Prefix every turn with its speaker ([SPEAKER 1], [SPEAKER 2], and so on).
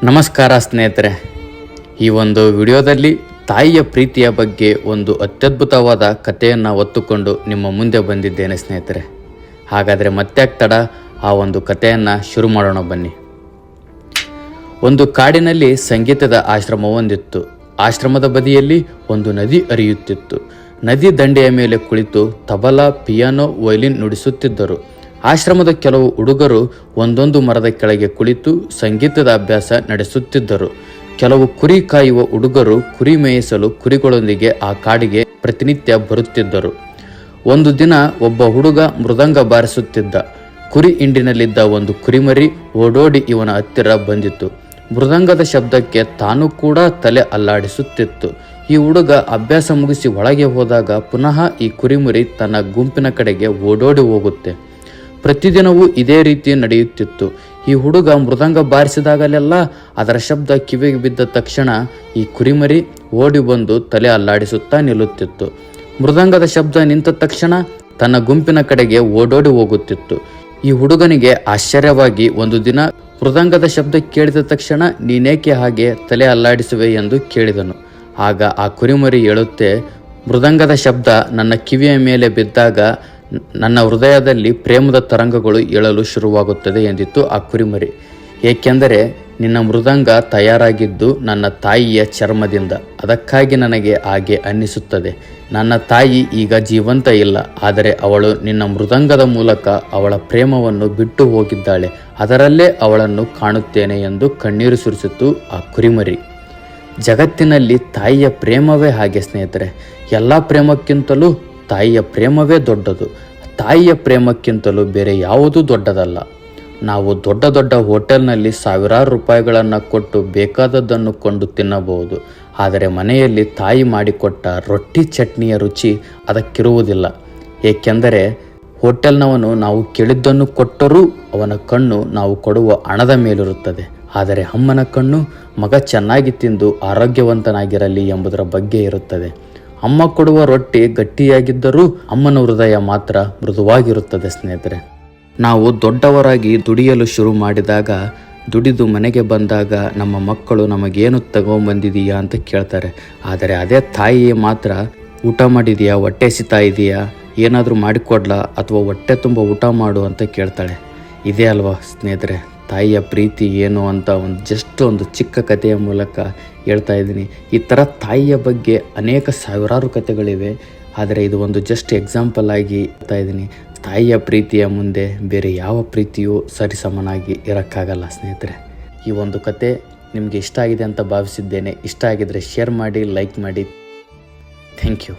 [SPEAKER 1] ನಮಸ್ಕಾರ ಸ್ನೇಹಿತರೆ. ಈ ಒಂದು ವಿಡಿಯೋದಲ್ಲಿ ತಾಯಿಯ ಪ್ರೀತಿಯ ಬಗ್ಗೆ ಒಂದು ಅತ್ಯದ್ಭುತವಾದ ಕಥೆಯನ್ನು ಹೊತ್ತುಕೊಂಡು ನಿಮ್ಮ ಮುಂದೆ ಬಂದಿದ್ದೇನೆ ಸ್ನೇಹಿತರೆ. ಹಾಗಾದರೆ ಮತ್ತೆ ತಡ ಆ ಒಂದು ಕಥೆಯನ್ನು ಶುರು ಮಾಡೋಣ ಬನ್ನಿ. ಒಂದು ಕಾಡಿನಲ್ಲಿ ಸಂಗೀತದ ಆಶ್ರಮವೊಂದಿತ್ತು ಆಶ್ರಮದ ಬದಿಯಲ್ಲಿ ಒಂದು ನದಿ ಹರಿಯುತ್ತಿತ್ತು. ನದಿ ದಂಡೆಯ ಮೇಲೆ ಕುಳಿತು ತಬಲಾ, ಪಿಯಾನೋ ವೈಲಿನ್ ನುಡಿಸುತ್ತಿದ್ದರು. ಆಶ್ರಮದ ಕೆಲವು ಹುಡುಗರು ಒಂದೊಂದು ಮರದ ಕೆಳಗೆ ಕುಳಿತು ಸಂಗೀತದ ಅಭ್ಯಾಸ ನಡೆಸುತ್ತಿದ್ದರು. ಕೆಲವು ಕುರಿ ಕಾಯುವ ಹುಡುಗರು ಕುರಿ ಮೇಯಿಸಲು ಕುರಿಗಳೊಂದಿಗೆ ಆ ಕಾಡಿಗೆ ಪ್ರತಿನಿತ್ಯ ಬರುತ್ತಿದ್ದರು. ಒಂದು ದಿನ ಒಬ್ಬ ಹುಡುಗ ಮೃದಂಗ ಬಾರಿಸುತ್ತಿದ್ದ. ಕುರಿ ಹಿಂಡಿನಲ್ಲಿದ್ದ ಒಂದು ಕುರಿಮರಿ ಓಡೋಡಿ ಇವನ ಹತ್ತಿರ ಬಂದಿತ್ತು. ಮೃದಂಗದ ಶಬ್ದಕ್ಕೆ ತಾನು ಕೂಡ ತಲೆ ಅಲ್ಲಾಡಿಸುತ್ತಿತ್ತು. ಈ ಹುಡುಗ ಅಭ್ಯಾಸ ಮುಗಿಸಿ ಒಳಗೆ ಹೋದಾಗ ಪುನಃ ಈ ಕುರಿಮರಿ ತನ್ನ ಗುಂಪಿನ ಕಡೆಗೆ ಓಡೋಡಿ ಹೋಗುತ್ತೆ. ಪ್ರತಿದಿನವೂ ಇದೇ ರೀತಿ ನಡೆಯುತ್ತಿತ್ತು. ಈ ಹುಡುಗ ಮೃದಂಗ ಬಾರಿಸಿದಾಗಲೆಲ್ಲ ಅದರ ಶಬ್ದ ಕಿವಿಗೆ ಬಿದ್ದ ತಕ್ಷಣ ಈ ಕುರಿಮರಿ ಓಡಿ ಬಂದು ತಲೆ ಅಲ್ಲಾಡಿಸುತ್ತಾ ನಿಲ್ಲುತ್ತಿತ್ತು. ಮೃದಂಗದ ಶಬ್ದ ನಿಂತ ತಕ್ಷಣ ತನ್ನ ಗುಂಪಿನ ಕಡೆಗೆ ಓಡೋಡಿ ಹೋಗುತ್ತಿತ್ತು. ಈ ಹುಡುಗನಿಗೆ ಆಶ್ಚರ್ಯವಾಗಿ ಒಂದು ದಿನ ಮೃದಂಗದ ಶಬ್ದ ಕೇಳಿದ ತಕ್ಷಣ, ನೀನೇಕೆ ಹಾಗೆ ತಲೆ ಅಲ್ಲಾಡಿಸುವೆ? ಎಂದು ಕೇಳಿದನು. ಆಗ ಆ ಕುರಿಮರಿ ಹೇಳುತ್ತೆ, ಮೃದಂಗದ ಶಬ್ದ ನನ್ನ ಕಿವಿಯ ಮೇಲೆ ಬಿದ್ದಾಗ ನನ್ನ ಹೃದಯದಲ್ಲಿ ಪ್ರೇಮದ ತರಂಗಗಳು ಏಳಲು ಶುರುವಾಗುತ್ತದೆ ಎಂದಿತ್ತು ಆ ಕುರಿಮರಿ. ಏಕೆಂದರೆ ನಿನ್ನ ಮೃದಂಗ ತಯಾರಾಗಿದ್ದು ನನ್ನ ತಾಯಿಯ ಚರ್ಮದಿಂದ. ಅದಕ್ಕಾಗಿ ನನಗೆ ಹಾಗೆ ಅನ್ನಿಸುತ್ತದೆ. ನನ್ನ ತಾಯಿ ಈಗ ಜೀವಂತ ಇಲ್ಲ, ಆದರೆ ಅವಳು ನಿನ್ನ ಮೃದಂಗದ ಮೂಲಕ ಅವಳ ಪ್ರೇಮವನ್ನು ಬಿಟ್ಟು ಹೋಗಿದ್ದಾಳೆ. ಅದರಲ್ಲೇ ಅವಳನ್ನು ಕಾಣುತ್ತೇನೆ ಎಂದು ಕಣ್ಣೀರು ಸುರಿಸಿತು ಆ ಕುರಿಮರಿ. ಜಗತ್ತಿನಲ್ಲಿ ತಾಯಿಯ ಪ್ರೇಮವೇ ಹಾಗೆ ಸ್ನೇಹಿತರೆ. ಎಲ್ಲ ಪ್ರೇಮಕ್ಕಿಂತಲೂ ತಾಯಿಯ ಪ್ರೇಮವೇ ದೊಡ್ಡದು. ತಾಯಿಯ ಪ್ರೇಮಕ್ಕಿಂತಲೂ ಬೇರೆ ಯಾವುದೂ ದೊಡ್ಡದಲ್ಲ. ನಾವು ದೊಡ್ಡ ದೊಡ್ಡ ಹೋಟೆಲ್ನಲ್ಲಿ ಸಾವಿರಾರು ರೂಪಾಯಿಗಳನ್ನು ಕೊಟ್ಟು ಬೇಕಾದದ್ದನ್ನು ಕೊಂಡು ತಿನ್ನಬಹುದು. ಆದರೆ ಮನೆಯಲ್ಲಿ ತಾಯಿ ಮಾಡಿಕೊಟ್ಟ ರೊಟ್ಟಿ ಚಟ್ನಿಯ ರುಚಿ ಅದಕ್ಕಿರುವುದಿಲ್ಲ. ಏಕೆಂದರೆ ಹೋಟೆಲ್ನವನು ನಾವು ಕೇಳಿದ್ದನ್ನು ಕೊಟ್ಟರೂ ಅವನ ಕಣ್ಣು ನಾವು ಕೊಡುವ ಹಣದ ಮೇಲಿರುತ್ತದೆ. ಆದರೆ ಅಮ್ಮನ ಕಣ್ಣು ಮಗ ಚೆನ್ನಾಗಿ ತಿಂದು ಆರೋಗ್ಯವಂತನಾಗಿರಲಿ ಎಂಬುದರ ಬಗ್ಗೆ ಇರುತ್ತದೆ. ಅಮ್ಮ ಕೊಡುವ ರೊಟ್ಟಿ ಗಟ್ಟಿಯಾಗಿದ್ದರೂ ಅಮ್ಮನ ಹೃದಯ ಮಾತ್ರ ಮೃದುವಾಗಿರುತ್ತದೆ, ಸ್ನೇಹಿತರೆ. ನಾವು ದೊಡ್ಡವರಾಗಿ ದುಡಿಯಲು ಶುರು ಮಾಡಿದಾಗ, ದುಡಿದು ಮನೆಗೆ ಬಂದಾಗ ನಮ್ಮ ಮಕ್ಕಳು ನಮಗೇನು ತಗೊಂಬಂದಿದೀಯಾ ಅಂತ ಕೇಳ್ತಾರೆ. ಆದರೆ ಅದೇ ತಾಯಿ ಮಾತ್ರ, ಊಟ ಮಾಡಿದೀಯಾ? ಹೊಟ್ಟೆ ಸಿತಾ ಇದೆಯಾ? ಏನಾದರೂ ಮಾಡಿಕೊಡ್ಲಾ? ಅಥವಾ ಹೊಟ್ಟೆ ತುಂಬ ಊಟ ಮಾಡು? ಅಂತ ಕೇಳ್ತಾಳೆ. ಇದೇ ಅಲ್ವಾ, ಸ್ನೇಹಿತರೆ? ತಾಯಿಯ ಪ್ರೀತಿ ಏನು ಅಂತ ಒಂದು ಜಸ್ಟ್ ಒಂದು ಚಿಕ್ಕ ಕಥೆಯ ಮೂಲಕ ಹೇಳ್ತಾ ಇದ್ದೀನಿ. ಈ ಥರ ತಾಯಿಯ ಬಗ್ಗೆ ಅನೇಕ ಸಾವಿರಾರು ಕಥೆಗಳಿವೆ. ಆದರೆ ಇದು ಒಂದು ಜಸ್ಟ್ ಎಕ್ಸಾಂಪಲ್ ಆಗಿ ಹೇಳ್ತಾ ಇದ್ದೀನಿ. ತಾಯಿಯ ಪ್ರೀತಿಯ ಮುಂದೆ ಬೇರೆ ಯಾವ ಪ್ರೀತಿಯೂ ಸರಿಸಮನಾಗಿ ಇರೋಕ್ಕಾಗಲ್ಲ ಸ್ನೇಹಿತರೆ. ಈ ಒಂದು ಕತೆ ನಿಮಗೆ ಇಷ್ಟ ಆಗಿದೆ ಅಂತ ಭಾವಿಸಿದ್ದೇನೆ. ಇಷ್ಟ ಆಗಿದರೆ ಶೇರ್ ಮಾಡಿ ಲೈಕ್ ಮಾಡಿ. Thank you